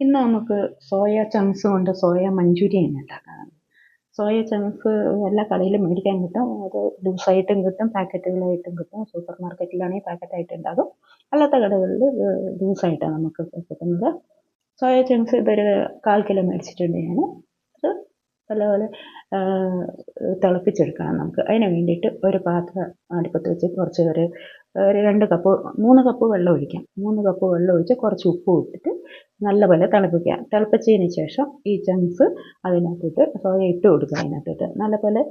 ഇന്ന് നമുക്ക് soya chunks കൊണ്ട് സോയ മഞ്ചൂരിയൻ ഉണ്ടാക്കാം സോയ ചങ്ക്സ് എല്ലാ കടയിലും മേടിക്കാൻ കിട്ടും. അത് ലൂസായിട്ടും കിട്ടും പാക്കറ്റുകളായിട്ടും കിട്ടും. സൂപ്പർ മാർക്കറ്റിലാണെങ്കിൽ പാക്കറ്റായിട്ട് ഉണ്ടാകും. അല്ലാത്ത കടകളിൽ ലൂസായിട്ടാണ് നമുക്ക് കിട്ടുന്നത്. സോയ ചങ്ക്സ് ഇതൊരു കാൽ കിലോ മേടിച്ചിട്ടുണ്ട് ഞാൻ അത് നല്ലപോലെ തിളപ്പിച്ചെടുക്കണം നമുക്ക്. അതിന് വേണ്ടിയിട്ട് ഒരു പാത്രം അടുപ്പത്ത് വെച്ച് കുറച്ച് ഒരു ഒരു രണ്ട് കപ്പ് മൂന്ന് കപ്പ് വെള്ളം ഒഴിക്കാം. മൂന്ന് കപ്പ് വെള്ളം ഒഴിച്ച് കുറച്ച് ഉപ്പ് ഇട്ടിട്ട് നല്ലപോലെ തിളപ്പിക്കുക തിളപ്പിച്ചതിന് ശേഷം ഈ ചങ്ക്സ് അതിനകത്തോട്ട് സോയ ഇട്ട് കൊടുക്കുക അതിനകത്തോട്ട്. നല്ലപോലെ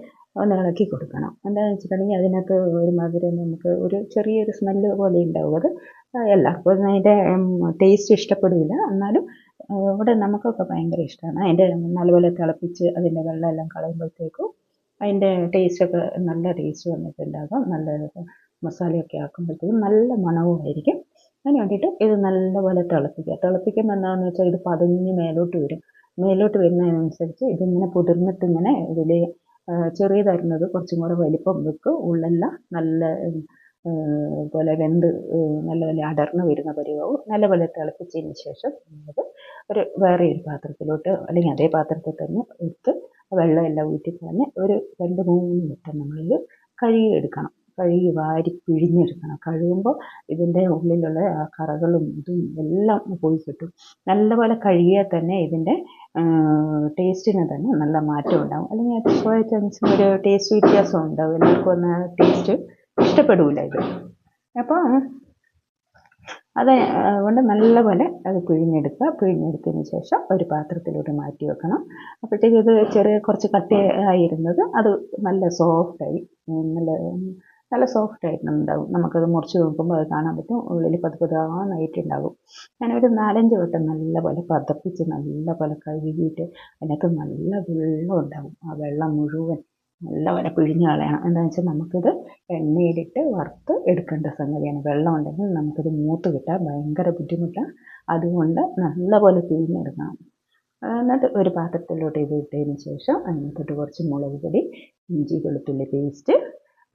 ഒന്ന് ഇളക്കി കൊടുക്കണം. എന്താണെന്ന് വെച്ചിട്ടുണ്ടെങ്കിൽ അതിനകത്ത് ഒരു മധുരം നമുക്ക് ഒരു ചെറിയൊരു സ്മെല്ല് പോലെ ഉണ്ടാവും അത് എല്ലാവർക്കും അതിന്റെ ടേസ്റ്റ് ഇഷ്ടപ്പെടില്ല. എന്നാലും ഇവിടെ നമുക്കൊക്കെ ഭയങ്കര ഇഷ്ടമാണ്. അതിന്റെ നല്ലപോലെ തിളപ്പിച്ച് അതിന്റെ വെള്ളമെല്ലാം കളയുമ്പോഴത്തേക്കും അതിന്റെ ടേസ്റ്റൊക്കെ നല്ല ടേസ്റ്റ് വന്നിട്ടുണ്ടാകും. നല്ല മസാലയൊക്കെ ആക്കുമ്പോഴത്തേക്കും നല്ല മണവുമായിരിക്കും. അതിന് വേണ്ടിയിട്ട് ഇത് നല്ലപോലെ തിളപ്പിക്കുക. തിളപ്പിക്കുമ്പോൾ എന്താണെന്ന് വെച്ചാൽ ഇത് പതിഞ്ഞ് മേലോട്ട് വരും. മേലോട്ട് വരുന്നതിനനുസരിച്ച് ഇതിങ്ങനെ പുതിർന്നിട്ട് ഇങ്ങനെ ഇതിൽ തരുന്നത് കുറച്ചും കൂടെ വലിപ്പം വെക്കും. ഉള്ളെല്ലാം നല്ല പോലെ വെന്ത് നല്ല പോലെ അടർന്ന് വരുന്ന പരിവാവും. നല്ലപോലെ തിളപ്പിച്ചതിന് ശേഷം നമുക്ക് ഒരു വേറെ ഒരു പാത്രത്തിലോട്ട് അല്ലെങ്കിൽ അതേ പാത്രത്തിൽ തന്നെ എടുത്ത് വെള്ളമെല്ലാം കളഞ്ഞ് ഒരു രണ്ട് മൂന്ന് വട്ടം നമ്മളിത് കഴുകിയെടുക്കണം. കഴുകി വാരി പിഴിഞ്ഞെടുക്കണം. കഴുകുമ്പോൾ ഇതിന്റെ ഉള്ളിലുള്ള കറകളും ഇതും എല്ലാം പോയി കിട്ടും. നല്ലപോലെ കഴുകിയാൽ തന്നെ ഇതിന്റെ ടേസ്റ്റിന് തന്നെ നല്ല മാറ്റം ഉണ്ടാകും അല്ലെങ്കിൽ അത് പോയ ചങ്ക്സിന് ഒരു ടേസ്റ്റ് വ്യത്യാസം ഉണ്ടാവും എല്ലാവർക്കും ഒന്ന് ടേസ്റ്റ് ഇഷ്ടപ്പെടില്ല ഇത്. അപ്പോൾ അത് കൊണ്ട് നല്ലപോലെ അത് പിഴിഞ്ഞെടുക്കുക. പിഴിഞ്ഞെടുത്തതിന് ശേഷം ഒരു പാത്രത്തിലൂടെ മാറ്റി വെക്കണം. അപ്പോഴത്തേക്ക് ഇത് ചെറിയ കുറച്ച് കട്ടിയായിരുന്നത് അത് നല്ല സോഫ്റ്റായി നല്ല നല്ല സോഫ്റ്റ് ആയിട്ടുണ്ടാവും നമുക്കത് മുറിച്ച് നോക്കുമ്പോൾ അത് കാണാൻ പറ്റും. ഉള്ളിൽ ഞാൻ ഞാനൊരു നാലഞ്ച് വട്ടം നല്ലപോലെ പതപ്പിച്ച് നല്ലപോലെ കഴുകിയിട്ട് അതിനകത്ത് നല്ല വെള്ളം ഉണ്ടാവും. ആ വെള്ളം മുഴുവൻ നല്ലപോലെ പിഴിഞ്ഞ് കളയണം എന്താണെന്ന് വെച്ചാൽ നമുക്കിത് എണ്ണയിലിട്ട് വറുത്ത് എടുക്കേണ്ട സംഗതിയാണ്. വെള്ളം ഉണ്ടെങ്കിൽ നമുക്കിത് മൂത്ത് കിട്ടാൻ ഭയങ്കര ബുദ്ധിമുട്ടാണ് അതുകൊണ്ട് നല്ലപോലെ പിഴിഞ്ഞെടുക്കണം. എന്നിട്ട് ഒരു പാത്രത്തിലോട്ട് ഇത് ഇട്ടതിന് ശേഷം അതിനകത്തോട്ട് കുറച്ച് മുളക് പൊടി ഇഞ്ചി വെളുത്തുള്ളി പേസ്റ്റ്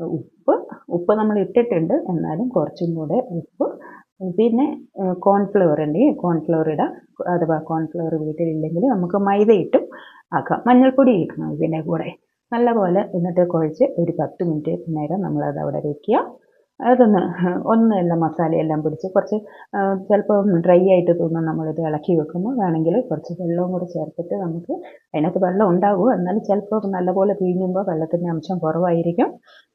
ഉപ്പ് ഉപ്പ് നമ്മൾ ഇട്ടിട്ടുണ്ട്. എന്നാലും കുറച്ചും കൂടെ ഉപ്പ്. പിന്നെ കോൺഫ്ലവർ ഉണ്ടെങ്കിൽ കോൺഫ്ലവർ ഇടാം. അഥവാ കോൺഫ്ലവർ വീട്ടിലില്ലെങ്കിൽ നമുക്ക് മൈദ ഇട്ടും ആക്കാം. മഞ്ഞൾപ്പൊടി ഇടണം ഇതിന്റെ കൂടെ. നല്ലപോലെ എന്നിട്ട് കുഴച്ച് ഒരു പത്ത് മിനിറ്റ് നേരം നമ്മളത് അവിടെ വയ്ക്കുക അതൊന്ന് ഒന്ന് എല്ലാം മസാലയെല്ലാം പിടിച്ച് കുറച്ച് ചിലപ്പോൾ ഡ്രൈ ആയിട്ട് തോന്നും നമ്മളിത് ഇളക്കി വെക്കുമ്പോൾ. വേണമെങ്കിൽ കുറച്ച് വെള്ളവും കൂടെ ചേർത്തിട്ട് നമുക്ക് അതിനകത്ത് വെള്ളം ഉണ്ടാകും എന്നാലും ചിലപ്പോൾ നല്ലപോലെ പിഴിഞ്ഞുമ്പോൾ വെള്ളത്തിന്റെ അംശം കുറവായിരിക്കും.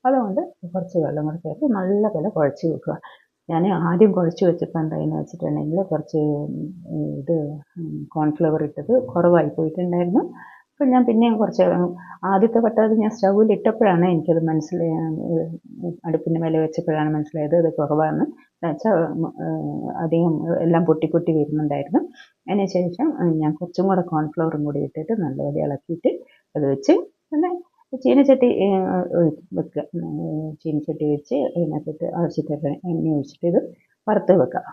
അതുകൊണ്ട് കുറച്ച് വെള്ളം കൂടെ ചേർത്ത് നല്ലപോലെ കുഴച്ച് വെക്കുക. ഞാൻ ആദ്യം കുഴച്ച് വെച്ചപ്പോൾ എന്തായെന്ന് വെച്ചിട്ടുണ്ടെങ്കിൽ കുറച്ച് ഇത് കോൺഫ്ലവർ ഇട്ടത് കുറവായി പോയിട്ടുണ്ടായിരുന്നു. അപ്പം ഞാൻ പിന്നെയും കുറച്ച് ആദ്യത്തെ വട്ടത് ഞാൻ സ്റ്റൗവിൽ ഇട്ടപ്പോഴാണ് എനിക്കത് മനസ്സിലായ അടുപ്പിന്റെ മേലെ വെച്ചപ്പോഴാണ് മനസ്സിലായത് അത് കുറവാണ്. വെച്ചാൽ അധികം എല്ലാം പൊട്ടി പൊട്ടി വരുന്നുണ്ടായിരുന്നു. അതിന് ശേഷം ഞാൻ കുറച്ചും കൂടെ കോൺഫ്ലവറും കൂടി ഇട്ടിട്ട് നല്ലപോലെ ഇളക്കിയിട്ട് അത് വെച്ച് പിന്നെ ചീനച്ചട്ടി വെക്കുക ചീനച്ചട്ടി വെച്ച് അതിനകത്തിട്ട് ആവശ്യത്തിന് എണ്ണ ഒഴിച്ചിട്ട് ഇത് വറുത്ത് വെക്കുക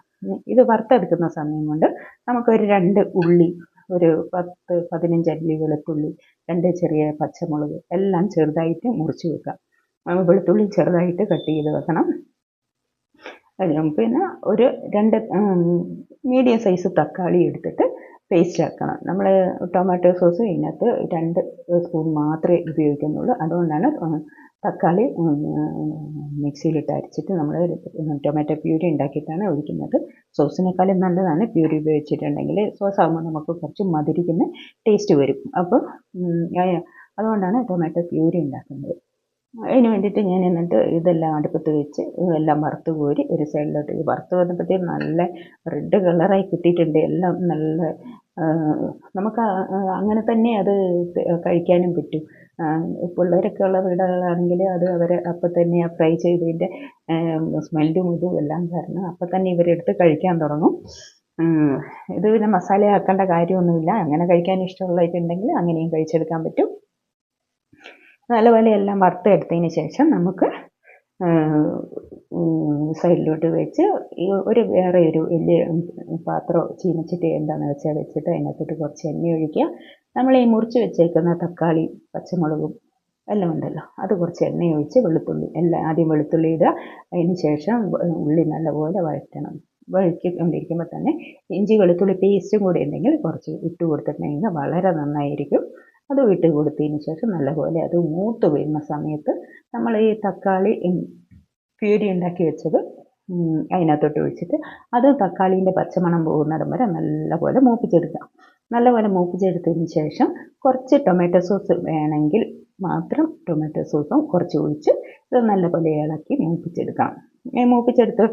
ഇത് വറുത്തെടുക്കുന്ന സമയം കൊണ്ട് നമുക്കൊരു രണ്ട് ഉള്ളി ഒരു പത്ത് പതിനഞ്ച് അല്ലി വെളുത്തുള്ളി രണ്ട് ചെറിയ പച്ചമുളക് എല്ലാം ചെറുതായിട്ട് മുറിച്ച് വെക്കാം. വെളുത്തുള്ളി ചെറുതായിട്ട് കട്ട് ചെയ്ത് വെക്കണം. പിന്നെ ഒരു രണ്ട് മീഡിയം സൈസ് തക്കാളി എടുത്തിട്ട് പേസ്റ്റ് ആക്കണം. നമ്മൾ ടൊമാറ്റോ സോസ് ഇതിനകത്ത് രണ്ട് സ്പൂൺ മാത്രമേ ഉപയോഗിക്കുന്നുള്ളൂ. അതുകൊണ്ടാണ് തക്കാളി മിക്സിയിലിട്ട് അരച്ചിട്ട് നമ്മൾ ടൊമാറ്റോ പ്യൂരി ഉണ്ടാക്കിയിട്ടാണ് ഒഴിക്കുന്നത്. സോസിനേക്കാളും നല്ലതാണ്. പ്യൂരി ഉപയോഗിച്ചിട്ടുണ്ടെങ്കിൽ സോസ് ആകുമ്പോൾ നമുക്ക് കുറച്ച് മധുരിക്കുന്ന ടേസ്റ്റ് വരും. അപ്പോൾ അതുകൊണ്ടാണ് ടൊമാറ്റോ പ്യൂരി ഉണ്ടാക്കുന്നത്. അതിന് വേണ്ടിയിട്ട് ഞാൻ എന്നിട്ട് ഇതെല്ലാം അടുപ്പത്ത് വെച്ച് എല്ലാം വറുത്ത് കോരി ഒരു സൈഡിലോട്ട് വറുത്ത് വന്നപ്പോഴത്തേക്കും നല്ല റെഡ് കളറായി കിട്ടിയിട്ടുണ്ട്. എല്ലാം നല്ല നമുക്ക് അങ്ങനെ തന്നെ അത് കഴിക്കാനും പറ്റും. പിള്ളേരൊക്കെ ഉള്ള വീടുകളാണെങ്കിൽ അത് അവർ അപ്പം തന്നെ ഫ്രൈ ചെയ്തതിന്റെ സ്മെല്ലും ഇതും എല്ലാം കാരണം അപ്പം തന്നെ ഇവരെടുത്ത് കഴിക്കാൻ തുടങ്ങും. ഇത് പിന്നെ മസാല ആക്കേണ്ട കാര്യമൊന്നുമില്ല. അങ്ങനെ കഴിക്കാൻ ഇഷ്ടമുള്ളവരുണ്ടെങ്കിൽ അങ്ങനെയും കഴിച്ചെടുക്കാൻ പറ്റും. നല്ലപോലെ എല്ലാം വറുത്തെടുത്തതിന് ശേഷം നമുക്ക് സൈഡിലോട്ട് വെച്ച് ഒരു വേറെ ഒരു വലിയ പാത്രം ചീനച്ചട്ടി എന്താണെന്ന് വെച്ചാൽ വെച്ചിട്ട് അതിനകത്തോട്ട് കുറച്ച് എണ്ണ ഒഴിക്കുക. നമ്മൾ ഈ മുറിച്ച് വെച്ചേക്കുന്ന തക്കാളി പച്ചമുളകും എല്ലാം ഉണ്ടല്ലോ. അത് കുറച്ച് എണ്ണ ഒഴിച്ച് വെളുത്തുള്ളി എല്ലാം ആദ്യം വെളുത്തുള്ളി ഇടുക. അതിന് ശേഷം ഉള്ളി നല്ലപോലെ വഴറ്റണം. വഴറ്റിക്കൊണ്ടിരിക്കുമ്പോൾ തന്നെ ഇഞ്ചി വെളുത്തുള്ളി പേസ്റ്റും കൂടി ഉണ്ടെങ്കിൽ കുറച്ച് ഇട്ട് കൊടുത്തിട്ടുണ്ടെങ്കിൽ വളരെ നന്നായിരിക്കും. അത് വിട്ട് കൊടുത്തതിന് ശേഷം നല്ലപോലെ അത് മൂത്ത് വരുന്ന സമയത്ത് നമ്മൾ ഈ തക്കാളി പ്യൂരി ഉണ്ടാക്കി വെച്ചത് അതിനകത്തോട്ട് ഒഴിച്ചിട്ട് അത് തക്കാളീന്റെ പച്ചമണം പോകുന്നിടം വരെ നല്ലപോലെ മൂപ്പിച്ചെടുക്കാം നല്ലപോലെ മൂപ്പിച്ചെടുത്തതിന് ശേഷം കുറച്ച് ടൊമാറ്റോ സോസ് വേണമെങ്കിൽ മാത്രം ടൊമാറ്റോ സോസും കുറച്ച് ഒഴിച്ച് ഇത് നല്ലപോലെ ഇളക്കി മൂപ്പിച്ചെടുക്കാം മൂപ്പിച്ചെടുത്ത്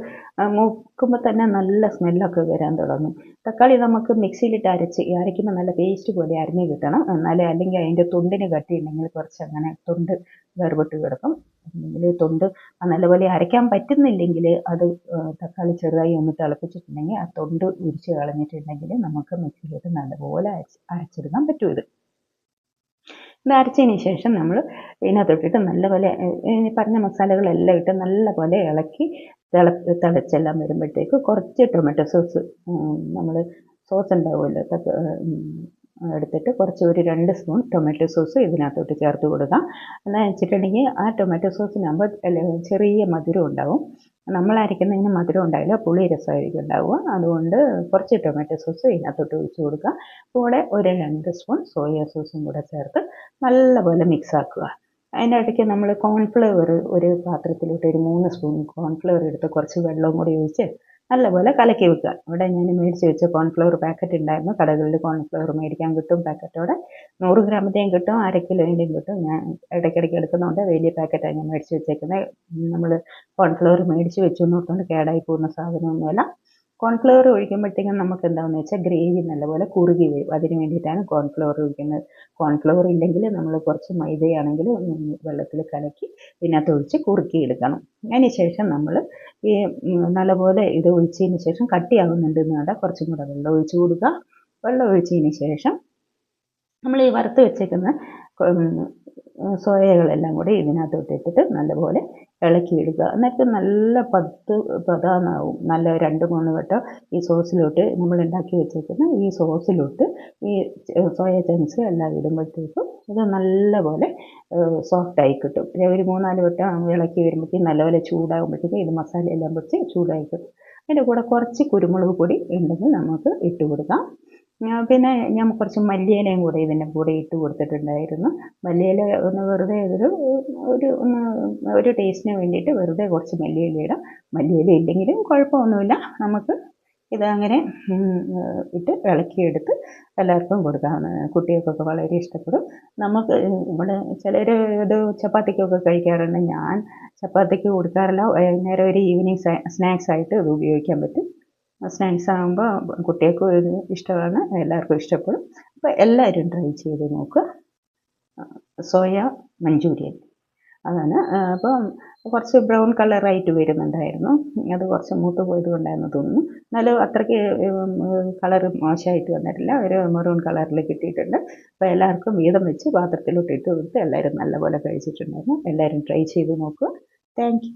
മൂക്കുമ്പോൾ തന്നെ നല്ല സ്മെല്ലൊക്കെ വരാൻ തുടങ്ങും. തക്കാളി നമുക്ക് മിക്സിയിലിട്ട് അരച്ച് അരയ്ക്കുമ്പോൾ നല്ല പേസ്റ്റ് പോലെ അരിഞ്ഞ് കിട്ടണം. എന്നാലേ അല്ലെങ്കിൽ അതിന്റെ തൊണ്ടിന് കട്ടിയുണ്ടെങ്കിൽ കുറച്ച് അങ്ങനെ തൊണ്ട് വേർപെട്ട് കിടക്കും. അല്ലെങ്കിൽ തൊണ്ട് നല്ലപോലെ അരയ്ക്കാൻ പറ്റുന്നില്ലെങ്കിൽ അത് തക്കാളി ചെറുതായി ഒന്ന് തിളപ്പിച്ചിട്ടുണ്ടെങ്കിൽ ആ തൊണ്ട് ഉരിച്ച് കളഞ്ഞിട്ടുണ്ടെങ്കിൽ നമുക്ക് മിക്സിയിലിട്ട് നല്ലപോലെ അരച്ചെടുക്കാൻ പറ്റും ഇത്. ഇത് ശേഷം നമ്മൾ ഇതിനകത്തോട്ടിട്ട് നല്ലപോലെ പറഞ്ഞ മസാലകളെല്ലാം ഇട്ട് നല്ലപോലെ ഇളക്കി തിള തിളച്ചെല്ലാം വരുമ്പോഴത്തേക്ക് കുറച്ച് ടൊമാറ്റോ സോസ് നമ്മൾ സോസ് ഉണ്ടാവുമല്ലോ എടുത്തിട്ട് കുറച്ച് ഒരു രണ്ട് സ്പൂൺ ടൊമാറ്റോ സോസ് ഇതിനകത്തോട്ട് ചേർത്ത് കൊടുക്കുക എന്നാൽ വെച്ചിട്ടുണ്ടെങ്കിൽ ആ ടൊമാറ്റോ സോസിനാകുമ്പോൾ ചെറിയ മധുരം ഉണ്ടാവും. നമ്മൾ അരയ്ക്കുന്നതിന് മധുരം ഉണ്ടാവില്ല പുളി രസമായിരിക്കും ഉണ്ടാവുക. അതുകൊണ്ട് കുറച്ച് ടൊമാറ്റോ സോസ് ഇതിനകത്തോട്ട് ഒഴിച്ച് കൊടുക്കുക. കൂടെ ഒരു രണ്ട് സ്പൂൺ സോയ സോസും കൂടെ ചേർത്ത് നല്ലപോലെ മിക്സ് ആക്കുക. അതിന്റെ ഇടയ്ക്ക് നമ്മൾ കോൺഫ്ലവർ ഒരു പാത്രത്തിലോട്ട് ഒരു മൂന്ന് സ്പൂൺ കോൺഫ്ലവർ എടുത്ത് കുറച്ച് വെള്ളവും കൂടി ഒഴിച്ച് നല്ലപോലെ കലക്കി വെക്കുക. ഇവിടെ ഞാൻ മേടിച്ച് വെച്ച കോൺഫ്ലവർ പാക്കറ്റ് ഉണ്ടായിരുന്നു. കടകളിൽ കോൺഫ്ലവർ മേടിക്കാൻ കിട്ടും പാക്കറ്റോടെ നൂറ് ഗ്രാമത്തെയും കിട്ടും അര കിലോയിന്റെയും കിട്ടും. ഞാൻ ഇടയ്ക്കിടയ്ക്ക് എടുക്കുന്നതുകൊണ്ട് വലിയ പാക്കറ്റാണ് ഞാൻ മേടിച്ച് വെച്ചേക്കുന്നത് നമ്മൾ കോൺഫ്ലവർ മേടിച്ച് വെച്ചു എന്നോർത്തുകൊണ്ട് കേടായി പോകുന്ന സാധനമൊന്നുമല്ല. കോൺഫ്ലവർ ഒഴിക്കുമ്പോഴത്തേക്കും നമുക്ക് എന്താണെന്ന് വെച്ചാൽ ഗ്രേവി നല്ലപോലെ കുറുകി വരും. അതിന് വേണ്ടിയിട്ടാണ് കോൺഫ്ലവർ ഒഴിക്കുന്നത്. കോൺഫ്ലവർ ഇല്ലെങ്കിൽ നമ്മൾ കുറച്ച് മൈദയാണെങ്കിൽ വെള്ളത്തിൽ കലക്കി ഇതിനകത്ത് ഒഴിച്ച് അതിന് ശേഷം നമ്മൾ ഈ നല്ലപോലെ ഇത് ഒഴിച്ചതിന് ശേഷം കട്ടിയാകുന്നുണ്ടെന്ന് കണ്ടാൽ കുറച്ചും കൂടെ വെള്ളം ഒഴിച്ച് കൊടുക്കുക. വെള്ളം ഒഴിച്ചതിന് ശേഷം നമ്മൾ ഈ വറുത്ത് വെച്ചേക്കുന്ന സോയകളെല്ലാം കൂടി ഇതിനകത്തോട്ട് ഇട്ടിട്ട് നല്ലപോലെ ഇളക്കി എടുക്കുക. എന്നിട്ട് നല്ല പത്ത് പതാന്നാവും. നല്ല രണ്ട് മൂന്ന് വട്ടം ഈ സോസിലോട്ട് നമ്മൾ ഉണ്ടാക്കി വെച്ചേക്കുന്ന ഈ സോസിലോട്ട് ഈ സോയ ചങ്ക്സ് എല്ലാം ഇടുമ്പോഴത്തേക്കും ഇത് നല്ലപോലെ സോഫ്റ്റായി കിട്ടും. ഒരു മൂന്നാൽ വട്ടം ഇളക്കി വരുമ്പോഴത്തേക്കും നല്ലപോലെ ചൂടാകുമ്പോഴത്തേക്കും ഇത് മസാല എല്ലാം പൊടിച്ച് ചൂടായി കിട്ടും. അതിന്റെ കൂടെ കുറച്ച് കുരുമുളക് പൊടി ഉണ്ടെങ്കിൽ നമുക്ക് ഇട്ട് കൊടുക്കാം. പിന്നെ ഞാൻ കുറച്ച് മല്ലിയിലയും കൂടെ ഇതിന്റെ കൂടെ ഇട്ട് കൊടുത്തിട്ടുണ്ടായിരുന്നു. മല്ലിയില ഒന്ന് വെറുതെ ഒരു ഒരു ഒന്ന് ഒരു ടേസ്റ്റിന് വേണ്ടിയിട്ട് വെറുതെ കുറച്ച് മല്ലിയില ഇടാം. മല്ലിയില ഇല്ലെങ്കിലും കുഴപ്പമൊന്നുമില്ല. നമുക്ക് ഇതങ്ങനെ ഇട്ട് ഇളക്കിയെടുത്ത് എല്ലാവർക്കും കൊടുക്കാവുന്ന കുട്ടികൾക്കൊക്കെ വളരെ ഇഷ്ടപ്പെടും. നമുക്ക് ഇവിടെ ചിലർ ഇത് ചപ്പാത്തിക്കൊക്കെ കഴിക്കാറുണ്ട്. ഞാൻ ചപ്പാത്തിക്ക് കൊടുക്കാറില്ല. വൈകുന്നേരം ഒരു ഈവനിങ് സ്നാക്സ് ആയിട്ട് ഇത് ഉപയോഗിക്കാൻ പറ്റും. സ്നാക്സ് ആകുമ്പോൾ കുട്ടികൾക്കും ഒരു ഇഷ്ടമാണ് എല്ലാവർക്കും ഇഷ്ടപ്പെടും. അപ്പോൾ എല്ലാവരും ട്രൈ ചെയ്ത് നോക്കുക സോയ മഞ്ചൂരിയൻ. അതാണ്. അപ്പം കുറച്ച് ബ്രൗൺ കളറായിട്ട് വരുന്നുണ്ടായിരുന്നു. അത് കുറച്ച് മൂത്ത് പോയത് കൊണ്ടായിരുന്നു തോന്നുന്നു. എന്നാലും അത്രയ്ക്ക് കളർ മോശമായിട്ട് വന്നിട്ടില്ല. ഒരു മെറൂൺ കളറിൽ കിട്ടിയിട്ടുണ്ട്. അപ്പോൾ എല്ലാവർക്കും വീതം വെച്ച് പാത്രത്തിലോട്ട് ഇട്ട് കൊടുത്ത് എല്ലാവരും നല്ലപോലെ കഴിച്ചിട്ടുണ്ടായിരുന്നു. എല്ലാവരും ട്രൈ ചെയ്ത് നോക്കുക താങ്ക്